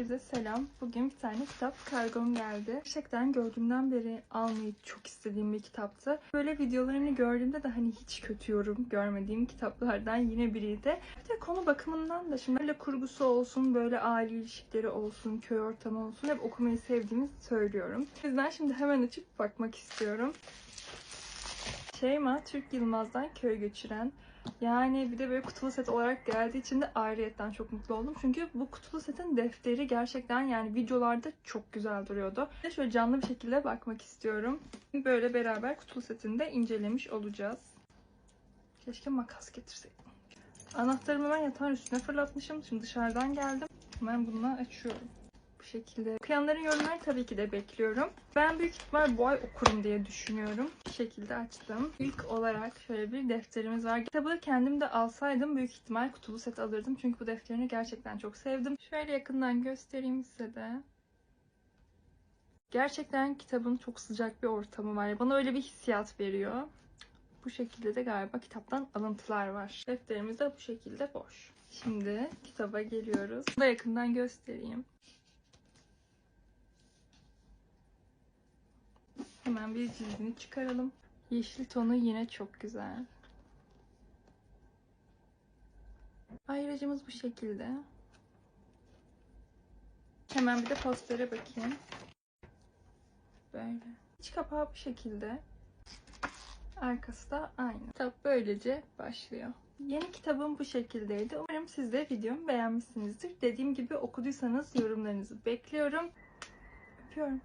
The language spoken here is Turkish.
Herkese selam. Bugün bir tane kitap kargom geldi. Gerçekten gördüğümden beri almayı çok istediğim bir kitaptı. Böyle videolarını gördüğümde de hani hiç kötü yorum görmediğim kitaplardan yine biriydi. Bir de konu bakımından da şimdi böyle kurgusu olsun, böyle aile ilişkileri olsun, köy ortamı olsun hep okumayı sevdiğimi söylüyorum. O yüzden şimdi hemen açıp bakmak istiyorum. Şeyma Türk Yılmaz'dan Köy Göçüren. Yani bir de böyle kutulu set olarak geldiği için de ayrıyetten çok mutlu oldum. Çünkü bu kutulu setin defteri gerçekten yani videolarda çok güzel duruyordu. De şöyle canlı bir şekilde bakmak istiyorum. Böyle beraber kutulu setini de incelemiş olacağız. Keşke makas getirseydim. Anahtarımı ben yatağın üstüne fırlatmışım. Şimdi dışarıdan geldim. Hemen bunu açıyorum. Bu şekilde. Okuyanların yorumlarını tabii ki de bekliyorum. Ben büyük ihtimal bu ay okurum diye düşünüyorum. Bu şekilde açtım. İlk olarak şöyle bir defterimiz var. Kitabı kendim de alsaydım büyük ihtimal kutulu set alırdım. Çünkü bu defterini gerçekten çok sevdim. Şöyle yakından göstereyim size de. Gerçekten kitabın çok sıcak bir ortamı var. Bana öyle bir hissiyat veriyor. Bu şekilde de galiba kitaptan alıntılar var. Defterimiz de bu şekilde boş. Şimdi kitaba geliyoruz. Bunu da yakından göstereyim. Hemen bir cildini çıkaralım. Yeşil tonu yine çok güzel. Ayracımız bu şekilde. Hemen bir de postere bakayım. Böyle. İç kapağı bu şekilde. Arkası da aynı. Kitap böylece başlıyor. Yeni kitabım bu şekildeydi. Umarım siz de videomu beğenmişsinizdir. Dediğim gibi okuduysanız yorumlarınızı bekliyorum. Öpüyorum.